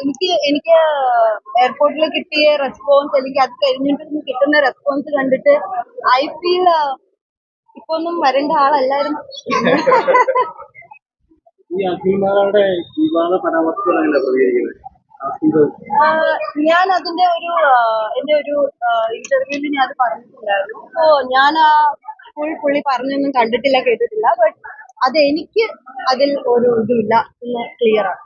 എനിക്ക് എനിക്ക് എയർപോർട്ടിൽ കിട്ടിയ റെസ്പോൺസ് അല്ലെങ്കിൽ അത് കഴിഞ്ഞിട്ട് കിട്ടുന്ന റെസ്പോൺസ് കണ്ടിട്ട് ഐ ഫീൽ ഇപ്പൊ ഒന്നും വരേണ്ട ആളല്ലായിരുന്നു. ഈ വിവാദ പ്രതികരിക്കുന്നത്. ഞാൻ അതിന്റെ ഒരു എന്റെ ഒരു ഇന്റർവ്യൂവിൽ ഞാൻ അത് പറഞ്ഞിട്ടുണ്ടായിരുന്നു. സോ ഞാൻ ആ ഫുൾ പുള്ളി പറഞ്ഞൊന്നും കണ്ടിട്ടില്ല കേട്ടിട്ടില്ല. ബട്ട് അത് എനിക്ക് അതിൽ ഒരു ഇതുമില്ല എന്ന് ക്ലിയർ ആണ്.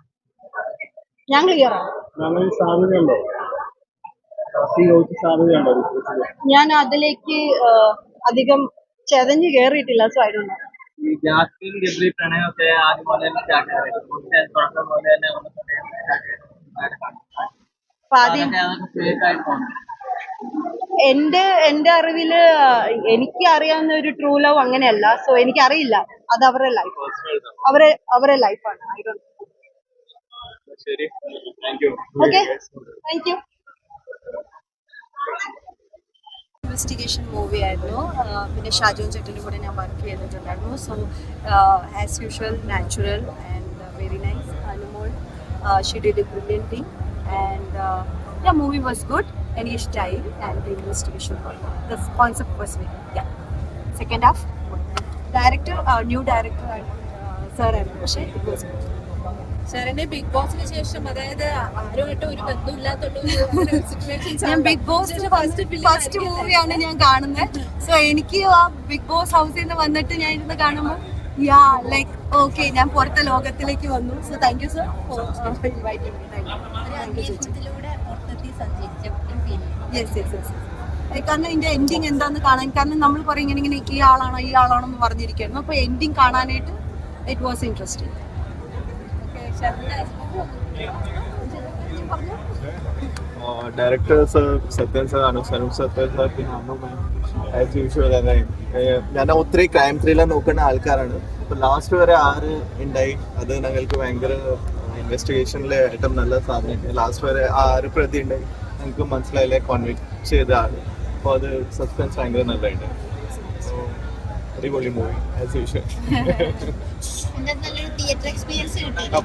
ഞാൻ ക്ലിയർ ആണ് അങ്ങനെ ഒരു സാധ്യതയുണ്ടോ കാസ്റ്റിംഗ് സാധ്യതയുണ്ടോ ഞാൻ അതിലേക്ക് അധികം ചെതഞ്ഞു കേറിയിട്ടില്ല സോ ഐ ഡോണ്ട് നോ ഈ ജാസ്മിൻ ഗബ്രി പ്രണയമൊക്കെ ആദ്യം പോലെ തന്നെ സ്റ്റാർട്ട് ചെയ്തത് തുടക്കം പോലെ തന്നെ ആദ്യം ഫേക്ക് ആയിട്ട് തോന്നുന്നു എന്റെ എന്റെ അറിവിൽ എനിക്ക് അറിയാവുന്ന ഒരു ട്രൂ ലവ് അങ്ങനെയല്ല സോ എനിക്കറിയില്ല. അത് അവരുടെ ലൈഫ് അവരെ അവരുടെ ലൈഫാണ് ഐ ഡോണ്ട് ശരി. Thank you okay thank you investigation movie ആയിരുന്നു. ആഹ് പിന്നെ ഷാജോൻ ചേട്ടന്റെ കൂടെ ഞാൻ വർക്ക് ചെയ്തിട്ടുണ്ടായിരുന്നു. So as usual natural and very nice Anumol she did a brilliant thing and ya movie was good എനിക്ക് ഇഷ്ടമായി and the investigation the concept was very second half director new director sir ആയിരുന്നു പക്ഷേ it was good Saranya Bigg ബോസിന് ശേഷം അതായത് ആരുമായിട്ട് ഒരു ബന്ധമില്ലാത്തുള്ള ഞാൻ ബിഗ് ബോസ് ഫസ്റ്റ് മൂവിയാണ് ഞാൻ കാണുന്നത്. സോ എനിക്ക് ആ ബിഗ് ബോസ് ഹൗസിൽ നിന്ന് വന്നിട്ട് ഞാൻ ഇരുന്ന് കാണുമ്പോൾ യാ ലൈക്ക് ഓക്കെ ഞാൻ പുറത്തെ ലോകത്തിലേക്ക് വന്നു. So thank you sir yes yes yes കാരണം ഇതിന്റെ എൻഡിങ് എന്താന്ന് കാണാൻ കാരണം നമ്മൾ പറയും ഇങ്ങനെ ഇങ്ങനെ ഈ ആളാണോ ഈ ആളാണോ എന്ന് പറഞ്ഞിരിക്കുന്നു. അപ്പൊ എൻഡിങ് കാണാനായിട്ട് it was interesting director sir Sathyan sir Anu Sanoop Sathyan sir പിന്നെ അന്നു ആസ് യൂഷ്വൽ ഞാൻ ഒത്തിരി ക്രൈം ത്രില്ലർ നോക്കുന്ന ആൾക്കാരാണ്. ഇപ്പൊ ലാസ്റ്റ് വരെ ആറ് ഉണ്ടായി? അത് ഞങ്ങൾക്ക് ഭയങ്കര ഇൻവെസ്റ്റിഗേഷനിലെ ഏറ്റവും നല്ല സാധനം. ലാസ്റ്റ് വരെ ആറ് പ്രതി ഉണ്ടായി ഞങ്ങൾക്ക് മനസ്സിലായില്ലേ. കോൺവിക്ട് ചെയ്ത ആൾ. അപ്പോൾ അത് സസ്പെൻസ് ഭയങ്കര നല്ലതായിട്ട് അടിപൊളി മൂവി ആസ് യൂഷ്വൽ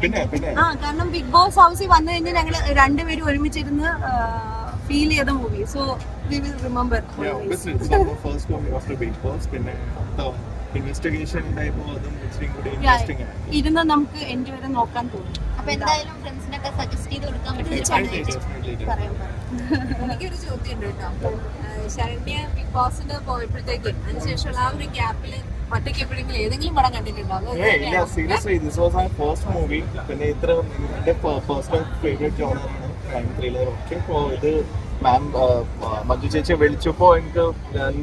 പിന്നെ പിന്നെ. ആ കാരണം ബിഗ് ബോസ് ഹൗസിൽ വന്നു കഴിഞ്ഞാൽ ഞങ്ങൾ രണ്ടുപേരും ഒരുമിച്ചിരുന്ന് ഫീൽ ചെയ്ത movie so we will remember. പിന്നെ ഇൻവെസ്റ്റിഗേഷൻ ഉണ്ടായപ്പോൾ അതും ഇച്ചിരി കൂടി ഇൻട്രസ്റ്റിംഗ് ആണ്. ഇരുന്ന് നമുക്ക് എന്റെ വരെ നോക്കാൻ തോന്നും. അപ്പൊ എന്തായാലും ഫ്രണ്ട്സിനൊക്കെ സജസ്റ്റ് ചെയ്ത് കൊടുക്കാൻ എനിക്കൊരു ചോദ്യം ഉണ്ട് കേട്ടോ ശരണ്യ ബിഗ് ബോസിന്റെ പോയപ്പോഴത്തേക്ക് അതിനുശേഷമുള്ള ആ ഒരു ഗ്യാപ്പിൽ ഒറ്റയ്ക്ക് എപ്പോഴെങ്കിലും ഏതെങ്കിലും പടം കണ്ടിട്ടുണ്ടോ? ഫസ്റ്റ് മൂവി പിന്നെ ഇത്ര എന്റെ പേഴ്സണൽ ഫേവറേറ്റ് ജോണറാണ് ക്രൈം ത്രില്ലർ ഒക്കെ ഇപ്പോൾ ഇത് മാം മഞ്ജു ചേച്ചി വിളിച്ചപ്പോൾ എനിക്ക് ഞാൻ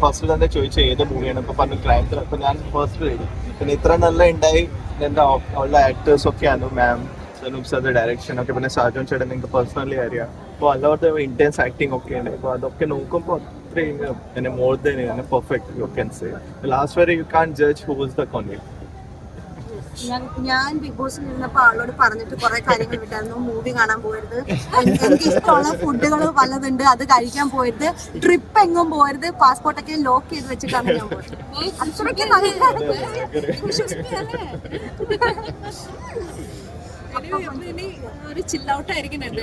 ഫസ്റ്റ് തന്നെ ചോദിച്ചു ഏത് മൂവിയാണ് ഇപ്പൊ പറഞ്ഞു ക്രൈം ത്രില്ലർ അപ്പൊ ഞാൻ ഫസ്റ്റ് ചെയ്തു പിന്നെ ഇത്ര നല്ല ഉണ്ടായി എന്റെ ഉള്ള ആക്ടേഴ്സ് ഒക്കെയാണ് മാം സനൂപ് സാറിന്റെ ഡയറക്ഷൻ ഒക്കെ പിന്നെ സാജോൻ ചേട്ടൻ നിങ്ങൾക്ക് പേഴ്സണലി അറിയാം. അപ്പോൾ അല്ലാതെ ഇന്റൻസ് ആക്ടിങ് ഒക്കെ ഉണ്ട്. അപ്പോൾ അതൊക്കെ നോക്കുമ്പോൾ അത്രയും എന്നെ മോർ ദൻ എന്നെ perfect you can say last വരെ you can judge who is the Conti ഞാൻ- ബിഗ് ബോസിൽ നിന്നപ്പോ ആളോട് പറഞ്ഞിട്ട് കുറെ കാര്യങ്ങൾ വിട്ടായിരുന്നു മൂവി കാണാൻ പോയത്. എനിക്ക് ഇഷ്ടമുള്ള ഫുഡുകൾ പലതുണ്ട് അത് കഴിക്കാൻ പോയത്. ട്രിപ്പ് എങ്ങും പോയത്. പാസ്പോർട്ടൊക്കെ ലോക്ക് ചെയ്ത് വെച്ചിട്ടാണ് ഞാൻ പോയത്. നല്ല ഇനി ഒരു ചില്ല ഔട്ട് ആയിരിക്കുന്നുണ്ട്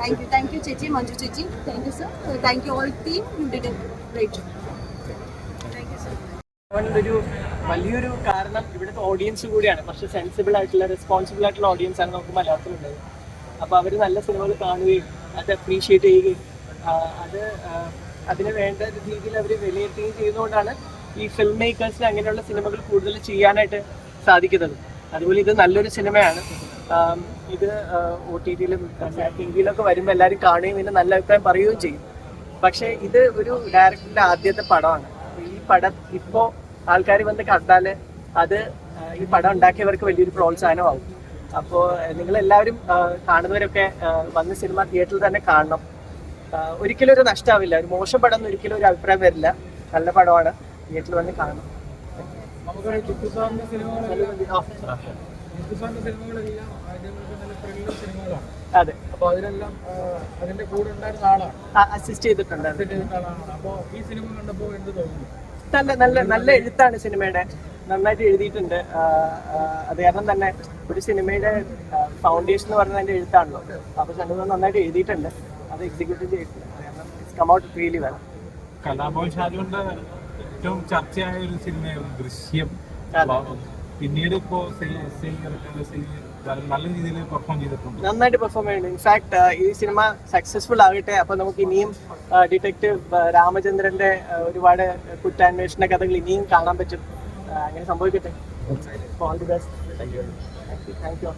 താങ്ക് യു താങ്ക് യു ചേച്ചി മഞ്ജു ചേച്ചി. Thank you sir thank you all team did great ഒരു വലിയൊരു കാരണം ഇവിടുത്തെ ഓഡിയൻസ് കൂടിയാണ്. പക്ഷെ സെൻസിബിൾ ആയിട്ടുള്ള റെസ്പോൺസിബിൾ ആയിട്ടുള്ള ഓഡിയൻസ് ആണ് നമുക്ക് മലയാളത്തിലുള്ളത്. അപ്പോൾ അവർ നല്ല സിനിമകൾ കാണുകയും അത് അപ്രീഷിയേറ്റ് ചെയ്യുകയും അത് അതിന് വേണ്ട രീതിയിൽ അവർ വിലയിരുത്തുകയും ചെയ്യുന്നതുകൊണ്ടാണ് ഈ ഫിലിം മേക്കേഴ്സിന് അങ്ങനെയുള്ള സിനിമകൾ കൂടുതൽ ചെയ്യാനായിട്ട് സാധിക്കുന്നത്. അതുപോലെ ഇത് നല്ലൊരു സിനിമയാണ്. ഇത് ഒ ടി ടിയിലും ടി വിയിലൊക്കെ വരുമ്പോൾ എല്ലാവരും കാണുകയും ഇതിന് നല്ല അഭിപ്രായം പറയുകയും ചെയ്യും. പക്ഷേ ഇത് ഒരു ഡയറക്ടറിന്റെ ആദ്യത്തെ പടമാണ്. ഈ പടം ഇപ്പോൾ ആൾക്കാർ വന്ന് കണ്ടാൽ അത് ഈ പടം ഉണ്ടാക്കിയവർക്ക് വലിയൊരു പ്രോത്സാഹനമാവും അപ്പോൾ നിങ്ങൾ എല്ലാവരും കാണുന്നവരൊക്കെ വന്ന് സിനിമ തിയേറ്ററിൽ തന്നെ കാണണം. ഒരിക്കലും ഒരു നഷ്ടമാവില്ല ഒരു മോശം പടം ഒരിക്കലും ഒരു അഭിപ്രായം വരില്ല. നല്ല പടമാണ്. തിയേറ്ററിൽ വന്ന് കാണണം. നമുക്ക് ടിപ്പു സാറിന്റെ സിനിമകളെല്ലാം ആ, ടിപ്പു സാറിന്റെ സിനിമകളെല്ലാം അതേപോലെ നല്ല ത്രില്ലർ സിനിമകളാണ്. അതെ. അപ്പോൾ അതിലെല്ലാം അതിന്റെ കൂടെ ഉണ്ടായിരുന്ന ആളാണ്. അസിസ്റ്റ് ചെയ്തിട്ടുണ്ട്. അസിസ്റ്റ് ചെയ്തിട്ടുള്ള ആളാണ്. അപ്പോൾ ഈ സിനിമ കണ്ടപ്പോൾ എന്ത് തോന്നുന്നു? നല്ല നല്ല നല്ല എഴുത്താണ് സിനിമയുടെ. നന്നായിട്ട് എഴുതിയിട്ടുണ്ട്. അത് കാരണം തന്നെ ഒരു സിനിമയുടെ ഫൗണ്ടേഷൻ എന്ന് പറയുന്നത് അതിന്റെ എഴുത്താണല്ലോ. അപ്പൊ ഷൺമുഖം നന്നായിട്ട് എഴുതിയിട്ടുണ്ട്. അത് എക്സിക്യൂട്ടീവ് ചെയ്തിട്ടുണ്ട്. അത് കാരണം ഇറ്റ്സ് കം ഔട്ട് റിയലി വേണം കലാഭവൻ ഷാജുവിന്റെ ഏറ്റവും ചർച്ചയായ ഒരു സിനിമയായിരുന്നു ദൃശ്യം. പിന്നീട് ഇപ്പോ നല്ല രീതിയിൽ പെർഫോം ചെയ്തിട്ടുണ്ട്. നന്നായിട്ട് പെർഫോം ചെയ്യുന്നുണ്ട്. ഇൻഫാക്ട് ഈ സിനിമ സക്സസ്ഫുൾ ആകട്ടെ അപ്പൊ നമുക്ക് ഇനിയും ഡിറ്റക്റ്റീവ് രാമചന്ദ്രന്റെ ഒരുപാട് കുറ്റാന്വേഷണ കഥകൾ ഇനിയും കാണാൻ പറ്റും. അങ്ങനെ സംഭവിക്കട്ടെ. All the best thank you thank you